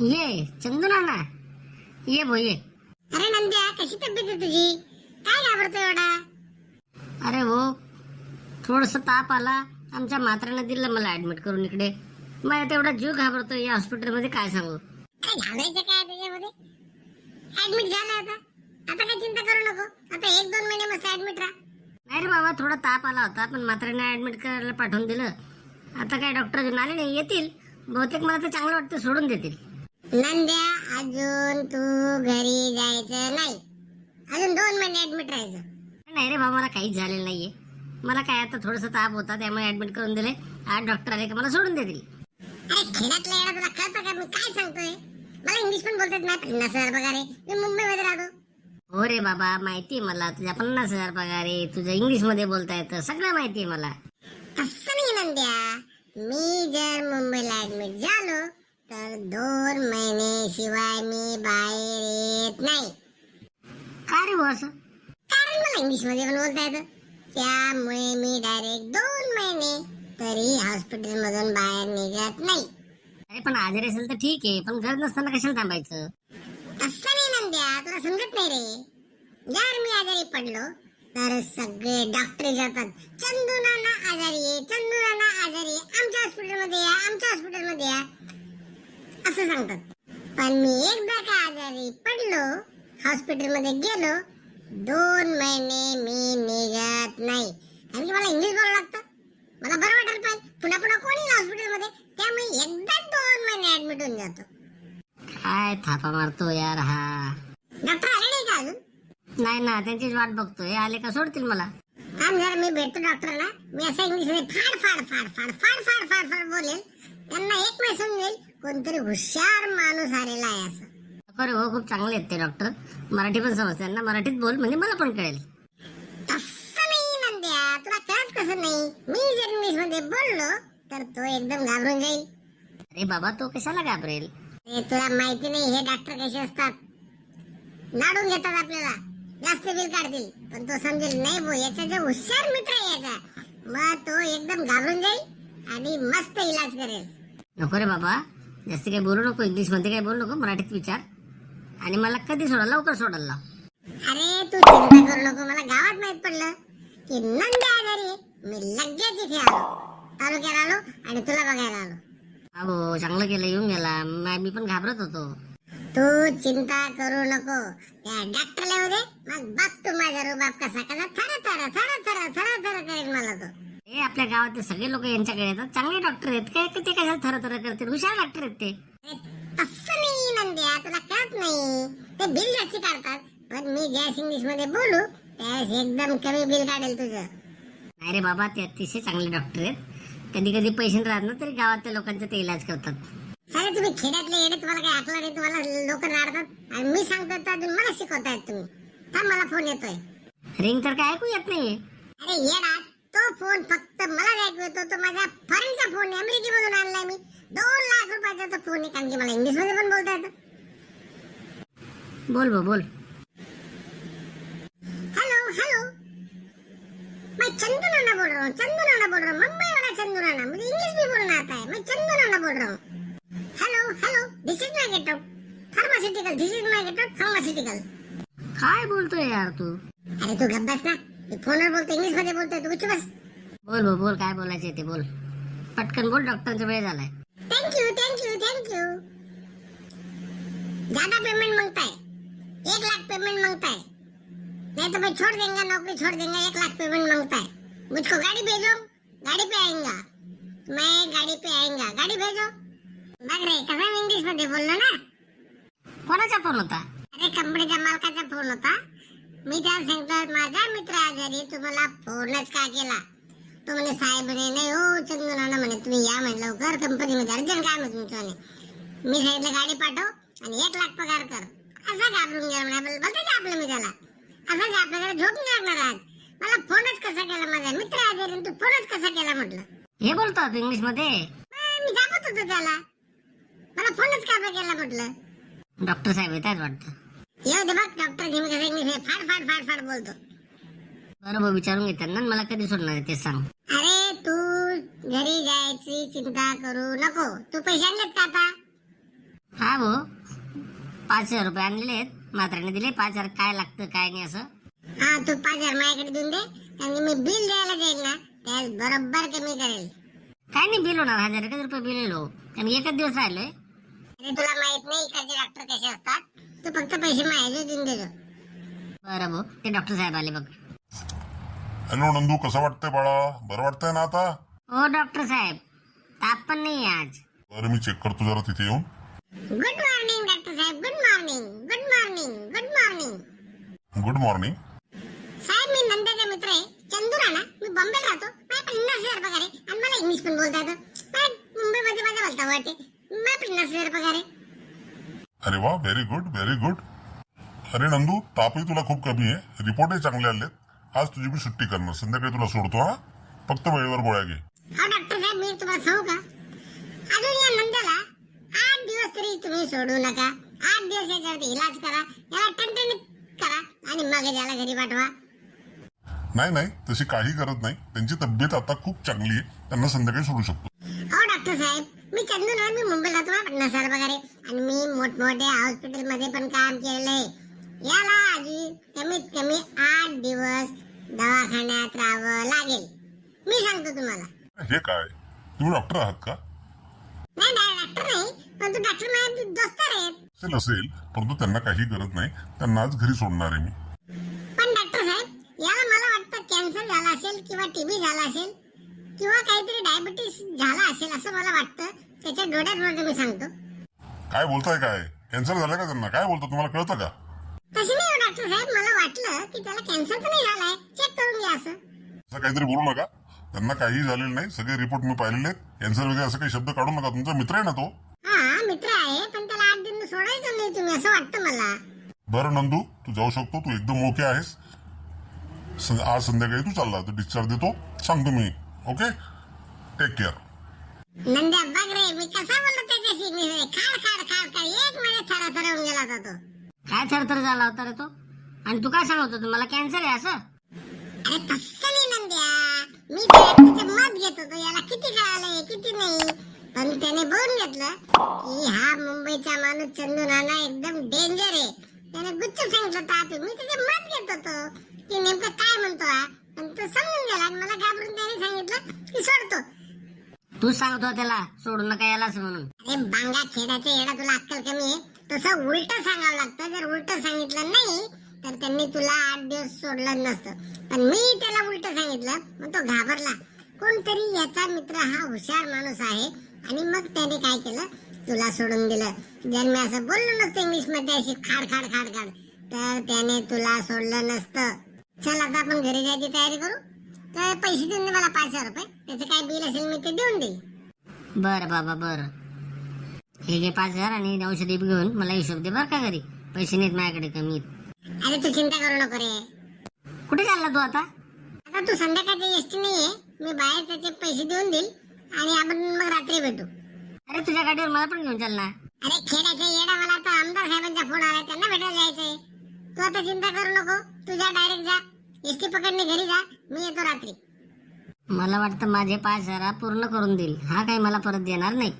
ये चंदू नाना ये भो ये. अरे नंद्या कशी तब्येत आहे तुझी? काय घाबरतो एवढा? अरे हो थोडस ताप आला. आमच्या मात्रानं दिलं मला ऍडमिट करून इकडे. मला तेवढा जीव घाबरतो या हॉस्पिटलमध्ये काय सांगू? काय घाबरायचं काय त्याच्यामध्ये ऍडमिट झालं आता. आता काय चिंता करू नको. आता एक दोन महिने मस्त ऍडमिट राहा. नाही रे बाबा थोडा ताप आला होता पण मात्राने ऍडमिट करायला पाठवून दिलं. आता काय डॉक्टर अजून आले नाही येतील. बहुतेक मला तर चांगलं वाटतं सोडून देतील. नंद्या अजून तू घरी जायचं नाही. अजून दोन महिने ऍडमिट राहायचं. नाही रे बाबा मला काहीच झालेलं नाहीये. मला काय आता थोडस ताप होता त्यामुळे ऍडमिट करून दिले. आज डॉक्टर आले की मला सोडून देतील. अरे खेड्यातला येडा तुला कळतं का? मी काय सांगतोय? मला इंग्लिश पण बोलतात नाही पन्नास हजार पगार. आहे मी मुंबईमध्ये राहतो. हो रे बाबा माहिती आहे मला. तुझ्या पन्नास हजार पगार आहे तुझं इंग्लिशमध्ये बोलता येतं सगळं माहिती आहे मला. तसं नाही नंद्या. मी जर मुंबईला ऍडमिट झालो तर दोन महिने शिवाय मी बाहेर येत नाही. काय रे असं? कारण मला इंग्लिशमध्ये पण बोलता येतं. त्यामुळे मी डायरेक्ट दोन महिने तरी हॉस्पिटल मधून बाहेर निघत नाही. अरे पण आजारी असेल तर ठीक आहे पण गरज नसताना कशाला थांबायचं? तसं नाही नंद्या तुला समजत नाही रे. जर मी आजारी पडलो तर सगळे डॉक्टर जातात चंदू नाना आजारी आहे चंदू नाना आजारी आहे. आमच्या हॉस्पिटलमध्ये या आमच्या हॉस्पिटलमध्ये या. असं सांगतात. पण मी एकदा का आजारी पडलो हॉस्पिटलमध्ये गेलो दोन महिने मी निघत नाही. कारण की मला इंग्लिश बोलावं लागतं. मला बरं वाटायला पाहिजे. पुन्हा पुन्हा कोणी हॉस्पिटलमध्ये? त्यामुळे एकदाच दोन महिने ऍडमिट होऊन जातो. काय थापा मारतो यार हा. डॉक्टर आले नाही का अजून? नाही ना त्यांचीच वाट बघतोय आले का सोडतील मला? थांब जरा मी भेटतो डॉक्टरला मी असं इंग्लिशमध्ये फाड फाड फाड फाड फाड फाड फाड फाड बोलेल. त्यांना एक नाही समजेल. कोणतरी हुशार माणूस आलेला आहे असं. अरे हो खूप चांगले आहेत ते डॉक्टर मराठी पण समजते. ना मराठीत बोल म्हणजे मला पण कळेल. तसं नाही नंद्या. तुला कळत कसं नाही? मी जर इंग्लिशमध्ये बोललो तर तो एकदम घाबरून जाईल. अरे बाबा तो कशाला घाबरेल? ते तुला माहिती नाही हे डॉक्टर कसे असतात? नाडून घेतात आपल्याला. जास्त बिल काढतील. पण तो समजेल नाही भो याचा जो हुशार मित्र आहे याचा मग तो एकदम घाबरून जाईल आणि मस्त इलाज करेल. नको रे बाबा. जास्त काही बोलू नको इंग्लिशमध्ये काही बोलू नको मराठीत विचार. आणि मला कधी सोडा लवकर सोडायला लाव. अरे तू चिंता करू नको मला गावात माहीत पडलं की नंदी आजारी आहे. मी लगेच इथे आलो. तालुक्यात आलो आणि तुला बघायला आलो. अहो चांगलं केलं येऊन गेला. मा- मी पण घाबरत होतो. तू चिंता करू नको. त्या डॉक्टरला येऊ दे. मग बघ तू माझा रुबाब कसा कसा थर थर थर थर थर थर करेल मला तो. हे आपल्या गावातले सगळे लोक यांच्याकडे येतात. चांगले डॉक्टर आहेत. काय ते कशाला थर थर करतील? हुशार डॉक्टर आहेत ते. असं नाही नंद्या तुला कळत नाही. ते बिल जास्ती काढतात. पण मी गॅस इंग्लिशमध्ये बोलू त्यावेळेस एकदम कमी बिल काढेल तुझं. नाही रे बाबा ते अतिशय चांगले डॉक्टर आहेत. कधी कधी पेशंट राहत ना तरी गावातल्या लोकांचा ते इलाज करतात. सारे तुम्ही खेड्यातले येणे तुम्हाला काही आठवण नाही? तुम्हाला लोक नाडतात आणि मी सांगतो तर अजून मला शिकवतायत तुम्ही. थांब मला फोन येतोय. रिंग तर काय ऐकू येत नाही अरे येणार तो फोन फक्त मला ऐकू येतो तो माझ्या फॉरेनचा फोन आहे. अमेरिकेमधून आणलाय मी. दोन लाख रुपयाचा तो फोन आहे. कारण की मला इंग्लिशमध्ये पण बोलता येतं. बोल बो बोल. हेलो हेलो मैं चंदू नाना बोल रहा हूँ. चंदू नाना बोल रहा हूँ. मुंबई वाला चंदू नाना. मुझे इंग्लिश भी बोलना आता है. मैं चंदू नाना बोल रहा हूँ. Hello hello this is my get out pharmaceutical this is my get out pharmaceutical काय बोलतोय यार तू? अरे तू गप बस ना. फोनवर बोलतो इंग्लिश मध्ये बोलतोय तू बस. बोल बो बोल काय बोलायचे ते बोल. पटकन बोल डॉक्टरचा वेळ झालाय. Thank you thank you thank you ज़्यादा पेमेंट माँगता है एक लाख पेमेंट माँगता है नहीं तो मैं छोड़ देंगे नौकरी छोड़ देंगे एक लाख पेमेंट माँगता है मुझको गाड़ी भेजो गाड़ी पे आएगा. मैं गाड़ी पे आएगा. गाड़ी भेजो. बघ रे कसा इंग्लिश मध्ये बोललो ना? कोणाचा फ़ोन होता? अरे कंपनीच्या मालकाचा फ़ोन होता. मी त्याला सांगितलं माझा मित्र आजारी तुम्हाला फोनच का केला? तो म्हणे साहेब म्हणे नाही हो चंदू नाना म्हणे तुम्ही या म्हणे लवकर कंपनीमध्ये अर्जंट काय म्हणे तुमचं म्हणे. मी सांगितलं गाडी पाठव आणि एक लाख पगार कर. असा घाबरून गेला म्हणे आपल्याला बोलतो आपलं मी त्याला असं आपल्याकडे झोप नाही लागणार आज. मला फोनच कसा केला माझा मित्र आजारी तू फोनच कसा केला म्हटलं. हे बोलतो इंग्लिशमध्ये मी दाखवत होतो त्याला. मला फोनच का केला म्हटलं? डॉक्टर साहेब येत आहेत वाटतं. येऊ दे बघ डॉक्टर घेऊन कसं इंग्लिश फाड फाड फाड फाड बोलतो. बरोबर विचारून घे त्यांना मला कधी सोडणार ते सांग. अरे तू घरी जायची चिंता करू नको. तू पैसे आणलेत का आता? हा भाऊ पाच हजार रुपये आणलेत मात्राने दिले पाच हजार काय लागतं काय नाही असं. हा तू पाच हजार माझ्याकडे देऊन दे की मी बिल द्यायला जाईल ना त्यास बरोबर कमी करेल. काय नाही बिल होणार हजार रुपये बिल कारण एकच दिवस राहिलोय. अरे तुला माहीत नाही इकडचे डॉक्टर कसे असतात? तू फक्त पैसे माझे देऊन देतो. बरं भाऊ ते डॉक्टर साहेब आले बघ. हॅलो नंदू कसं वाटतंय बाळा? बरं वाटतंय ना आता? हो डॉक्टर साहेब. ताप पण नाही आहे आज. बरं मी चेक करतो जरा तिथे येऊन. गुड मॉर्निंग डॉक्टर साहेब. Good morning good morning good morning good morning साहेब मी नंदाचा मित्र आहे. चंदू राणा. मी बॉम्बेला राहतो. माझ्या पन्नास हजार पगार आहे. आणि मला इंग्लिश पण बोलता येतं. माझ्या मुंबईमध्ये माझा बोलता वाटते मला पन्नास हजार पगार आहे. अरे वा व्हेरी गुड व्हेरी गुड अरे नंदू तापही तुला खूप कमी आहे. रिपोर्टही चांगले आलेत. आज तुझी मी सुट्टी करणार. संध्याकाळी तुला सोडतो हा? फक्त वेळेवर गोळ्या घे. हा डॉक्टर साहेब मी तुम्हाला सांगू का? अजून या नंदाला आठ दिवस तरी तुम्ही सोडू नका. आठ दिवस याच्यावरती इलाज करा. याला टणटणीत करा आणि मग याला घरी पाठवा. नाही नाही तशी काही गरज नाही. त्यांची तब्येत आता खूप चांगली आहे. त्यांना संध्याकाळी सोडू शकतो. हो डॉक्टर साहेब. मी चंदू मी मुंबईला मला पन्नास हजार पगार आहे आणि मी मोठमोठ्या हॉस्पिटलमध्ये पण काम आहे. याला आधी कमीत कमी आठ दिवस दवाखान्यात राहावं लागेल. मी सांगतो तुम्हाला. हे काय? तुम्ही डॉक्टर आहात का? नाही नाही डॉक्टर नाही पण तू डॉक्टर माझे दोस्तर आहेत. असेल असेल परंतु त्यांना काही गरज नाही. त्यांना आज घरी सोडणार आहे मी. पण डॉक्टर साहेब याला मला वाटतं कॅन्सर झाला असेल किंवा टीबी झाला असेल किंवा काहीतरी डायबिटीस झाला असेल असं मला वाटतं. त्याच्या डोळ्यात मी सांगतो. काय बोलताय काय? कॅन्सर झालं का त्यांना? काय बोलतो? तुम्हाला कळतं का? तशी नाही हो डॉक्टर साहेब. मला वाटलं की त्याला कॅन्सर तर नाही झालाय. चेक करून घ्या असं. असं काहीतरी बोलू नका. त्यांना काही झालेलं नाही. सगळे रिपोर्ट मी पाहिलेले आहेत. कॅन्सर वगैरे असं काही शब्द काढू नका. तुमचा मित्र आहे ना तो? हा मित्र आहे पण त्याला आठ दिन सोडायचं नाही तुम्ही असं वाटतं मला. बरं नंदू तू जाऊ शकतो. तू एकदम ओके आहेस. सं- आज संध्याकाळी तू चालला. तू डिस्चार्ज देतो. सांगतो मी. ओके टेक केअर नंद्या बघ रे मी कसा बोललो त्याच्याशी मी खाड खाड खाड खाड एक मध्ये थरा थरवून गेला होता तो काय थरथर झाला होता रे तो? आणि तू काय सांगत होता? मला कॅन्सर आहे असं? अरे तसं नाही नंद्या. मी त्या व्यक्तीचं मत घेत होतो. याला किती कळालंय किती नाही. पण त्याने बोलून घेतलं की हा मुंबईचा माणूस चंदू नाना एकदम डेंजर आहे. त्याने गुच्छ सांगितलं ताप. मी त्याचे मत घेत होतो. की नेमकं काय म्हणतो हा? पण तो समजून गेला आणि मला घाबरून त्याने सांगितलं की सोडतो. तू सांगत त्याला सोडू नका याला असं म्हणून. हे बांगा खेळाच्या येडा तुला अक्कल कमी आहे. तसं उलट सांगावं लागतं. जर उलट सांगितलं नाही तर त्यांनी तुला आठ दिवस सोडलं नसतं. पण मी त्याला उलट सांगितलं मग तो घाबरला. कोणतरी याचा मित्र हा हुशार माणूस आहे आणि मग त्याने काय केलं? तुला सोडून दिलं. जर मी असं बोललो नसतं इंग्लिशमध्ये अशी खाड खाड खाड खाड तर त्याने तुला सोडलं नसतं. चल आता आपण घरी जायची तयारी करू. तर पैसे देऊन दे मला पाच हजार रुपये. त्याचं काय बिल असेल मी ते देऊन देईल. बरं बाबा बरं. हे घे पाच हजार आणि औषधी घेऊन मला हिशोब दे बरं का घरी. पैसे नाहीत माझ्याकडे कमी. अरे तू चिंता करू नको रे. कुठे चालला तू आता? आता तू संध्याकाळची एसटी नाहीये. मी बाहेर त्याचे पैसे देऊन देईल आणि आपण मग रात्री भेटू. अरे तुझ्या गाडीवर मला पण घेऊन चाल ना. अरे खेड्याच्या येडा मला आता आमदार साहेबांचा फोन आला त्यांना भेटायला जायचंय. तू आता चिंता करू नको. तू जा डायरेक्ट जा. एसटी पकडणे घरी जा. मी येतो रात्री. मला वाटतं माझे पाच हजार पूर्ण करून देईल. हा काही मला परत देणार नाही?